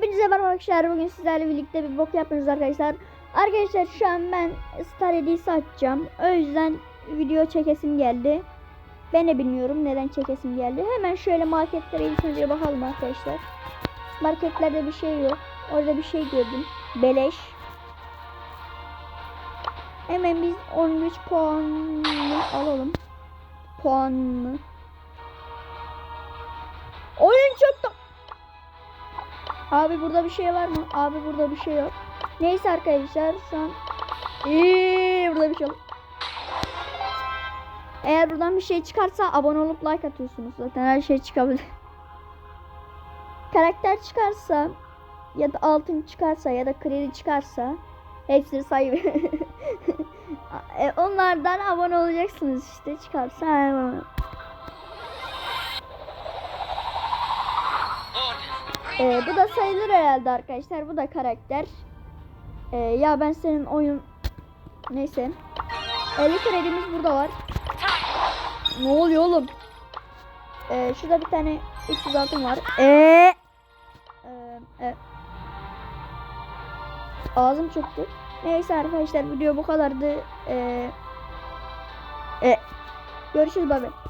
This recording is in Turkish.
Hepinize merhaba arkadaşlar. Bugün sizlerle birlikte bir bok yapıyoruz arkadaşlar. Arkadaşlar şu an ben Star Hediyesi açacağım. O yüzden video çekesim geldi. Ben de bilmiyorum neden çekesim geldi. Hemen şöyle marketlere ilk önce bakalım arkadaşlar. Marketlerde bir şey yok. Orada bir şey gördüm. Beleş. Hemen biz 13 puanını alalım. Puanını. Oyun Abi burada bir şey var mı? Abi burada bir şey yok. Neyse arkadaşlar şu an... Eee, burada bir şey yok. Eğer buradan bir şey çıkarsa abone olup like atıyorsunuz. Zaten her şey çıkabilir. Karakter çıkarsa ya da altın çıkarsa ya da kredi çıkarsa hepsini say. E, Onlardan abone olacaksınız işte çıkarsa. Ee, bu da sayılır herhalde arkadaşlar. Bu da karakter. Ee, ya ben senin oyun... Neyse. 50 kredimiz burada var. Ne oluyor oğlum? Ee, şurada bir tane 300 altın var. Ee, ee, e. Ağzım çöktü. Neyse arkadaşlar video bu kadardı. Ee, e. Görüşürüz baba.